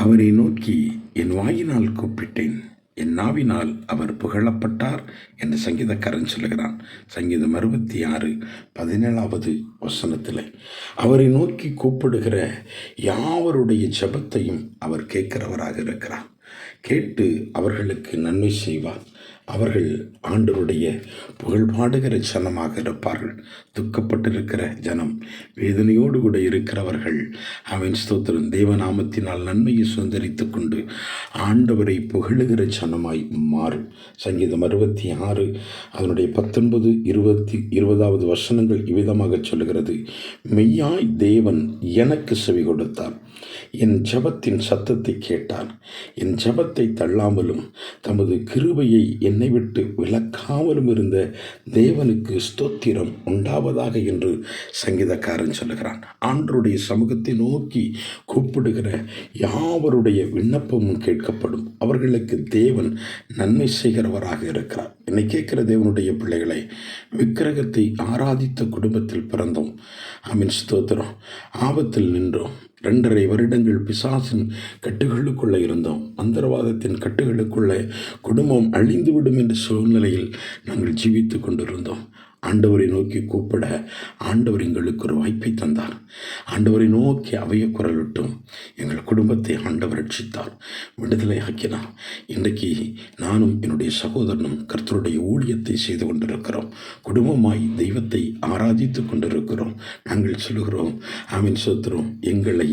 அவரை நோக்கி என் வாயினால் கூப்பிட்டேன். என் நாவினால் அவர் புகழப்பட்டார் என்று சங்கீதக்காரன் சொல்லுகிறான். சங்கீதம் அறுபத்தி ஆறு பதினேழாவது வசனத்தில் அவரை நோக்கி கூப்பிடுகிற யாவருடைய ஜெபத்தையும் அவர் கேட்கிறவராக இருக்கிறார். கேட்டு அவர்களுக்கு நன்மை செய்வார். அவர்கள் ஆண்டவருடைய புகழ் பாடுகிற ஜனமாக இருப்பார்கள். துக்கப்பட்டிருக்கிற ஜனம் வேதனையோடு கூட இருக்கிறவர்கள். அவன் ஸ்தோத்திரம். தேவநாமத்தினால் நன்மையை சுதந்திரித்து கொண்டு ஆண்டவரை புகழுகிற ஜனமாய் மாறும் சங்கீதம் அறுபத்தி ஆறு அதனுடைய பத்தொன்பது இருபத்தி இருபதாவது வசனங்கள் இவ்விதமாக சொல்லுகிறது. மெய்யாய் தேவன் எனக்கு செவி கொடுத்தார். என் ஜபத்தின் சத்தத்தை கேட்டார். என் ஜபத்தை தள்ளாமலும் தமது கிருபையை என் என்னை விட்டு விலக்காமலும் இருந்த தேவனுக்கு ஸ்தோத்திரம் உண்டாவதாக என்று சங்கீதக்காரன் சொல்லுகிறான். ஆண்டருடைய சமூகத்தை நோக்கி கூப்பிடுகிற யாவருடைய விண்ணப்பமும் கேட்கப்படும். அவர்களுக்கு தேவன் நன்மை செய்கிறவராக இருக்கிறார். என்னை கேட்கிற தேவனுடைய பிள்ளைகளை விக்கிரகத்தை ஆராதித்த குடும்பத்தில் பிறந்தோம். ஆமீன். ஸ்தோத்திரம். ஆபத்தில் நின்றோம். ரெண்டரை வருடங்கள் பிசாசின் கட்டுகளுக்குள்ளே இருந்தோம். மந்திரவாதத்தின் கட்டுகளுக்குள்ளே குடும்பம் அழிந்துவிடும் என்ற சூழ்நிலையில் நாங்கள் ஜீவித்து கொண்டிருந்தோம். ஆண்டவரை நோக்கி கூப்பிட ஆண்டவர் எங்களுக்கு ஒரு வாய்ப்பை தந்தார். ஆண்டவரை நோக்கி அவைய குரலிட்டும் எங்கள் குடும்பத்தை ஆண்டவர் ரட்சித்தார் விடுதலை ஆக்கினார். இன்றைக்கு நானும் என்னுடைய சகோதரனும் கர்த்தருடைய ஊழியத்தை செய்து கொண்டிருக்கிறோம். குடும்பமாய் தெய்வத்தை ஆராதித்து கொண்டிருக்கிறோம். நாங்கள் சொல்லுகிறோம் ஆமீன் சோத்திரம் எங்களை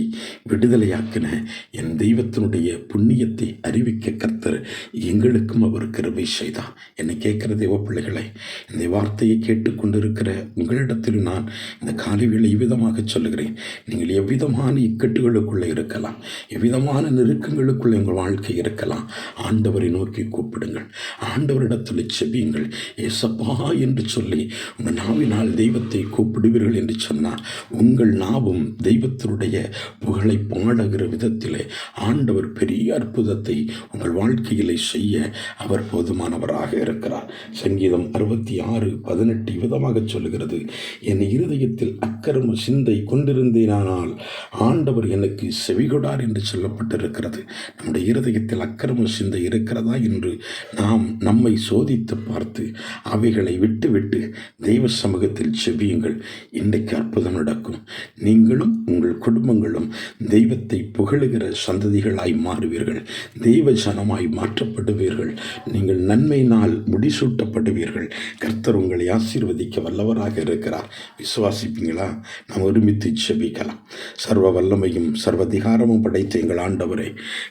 விடுதலையாக்கின என் தெய்வத்தினுடைய புண்ணியத்தை அறிவிக்க கர்த்தர் எங்களுக்கும் அவர் கிருபை செய்தார். என்னை கேட்கிற தேவ பிள்ளைகளை இந்த வார்த்தையை கேட்டுக்கொண்டிருக்கிற உங்களிடத்தில் நான் இந்த காலை வேளை இவ்விதமாக சொல்லுகிறேன். நீங்கள் எவ்விதமான இக்கட்டுகளுக்குள்ளே இருக்கலாம் எவ்விதமான நெருக்கங்களுக்குள்ளே உங்கள் வாழ்க்கை இருக்கலாம் ஆண்டவரை நோக்கி கூப்பிடுங்கள் ஆண்டவரிடத்தில் செபியுங்கள். ஏசப்பா என்று சொல்லி உங்கள் நாவினால் தெய்வத்தை கூப்பிடுவீர்கள் என்று சொன்னால் உங்கள் நாவும் தெய்வத்தினுடைய புகழை பாடுகிற விதத்திலே ஆண்டவர் பெரிய அற்புதத்தை உங்கள் வாழ்க்கையிலே செய்ய அவர் போதுமானவராக இருக்கிறார். சங்கீதம் அறுபத்தி ஆறு பதினெட்டு விதமாக சொல்லுகிறது. என் இருதயத்தில் அக்கிரம சிந்தை கொண்டிருந்தேனானால் ஆண்டவர் எனக்கு செவிகொடார் என்று சொல்லப்பட்டிருக்கிறது. நம்முடைய இருதயத்தில் அக்கிரம சிந்தை இருக்கிறதா? என்று நாம் நம்மை சோதித்து பார்த்து அவைகளை விட்டுவிட்டு தெய்வ சமூகத்தில் செவியுங்கள் இன்றைக்கு அற்புதம் நடக்கும். நீங்களும் உங்கள் குடும்பங்களும் தெய்வத்தை புகழுகிற சந்ததிகளாய் மாறுவீர்கள். தெய்வ ஜனமாய் மாற்றப்படுவீர்கள். நீங்கள் நன்மையினால் முடிசூட்டப்படுவீர்கள். கர்த்தர் உங்களை ஆசீர்வதிக்க வல்லவராக இருக்கிறார். விசுவாசிப்பீங்களா? நாம் ஒருமித்து செபிக்கலாம். சர்வ வல்லமையும் சர்வதிகாரமும் படைத்த எங்கள் ஆண்டவரே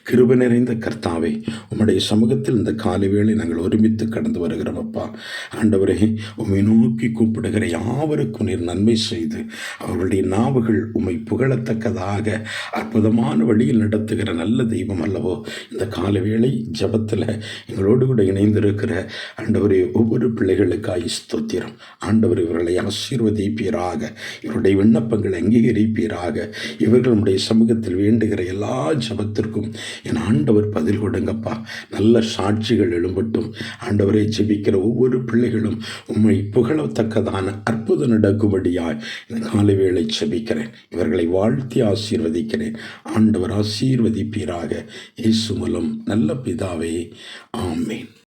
கிருப நிறைந்த கர்த்தாவை உம்முடைய சமூகத்தில் இந்த காலை வேளை நாங்கள் ஒருமித்து கடந்து வருகிறோம் அப்பா. ஆண்டவரே உம்மை நோக்கி கூப்பிடுகிற யாவருக்கும் நீர் நன்மை செய்து அவர்களுடைய நாவுகள் உம்மை புகழத்தக்கதாக அற்புதமான வழியில் நடத்துகிற நல்ல தெய்வம் அல்லவோ இந்த கால வேளை ஜபத்தில் எங்களோடு கூட இணைந்திருக்கிற ஆண்டவரே ஒவ்வொரு பிள்ளைகளுக்காய் ஸ்தோத்திரம். ஆண்டவர் இவர்களை ஆசீர்வதிப்பீராக இவருடைய விண்ணப்பங்களை அங்கீகரிப்பீராக இவர்கள் நம்முடைய சமூகத்தில் வேண்டுகிற எல்லா ஜபத்திற்கும் என் ஆண்டவர் பதில் கொடுங்கப்பா. நல்ல சாட்சிகள் எழும்பட்டும். ஆண்டவரை ஜெபிக்கிற ஒவ்வொரு பிள்ளைகளும் உம்மை நம்பத்தக்கதான அற்புதம் நடக்கும்படியாய் இந்த காலை வேளை செபிக்கிறேன். இவர்களை வாழ்த்தி ஆசீர்வதிக்கிறேன். ஆண்டவர் ஆசீர்வதிப்பீராக. இயேசு மூலம் நல்ல பிதாவே ஆமேன்.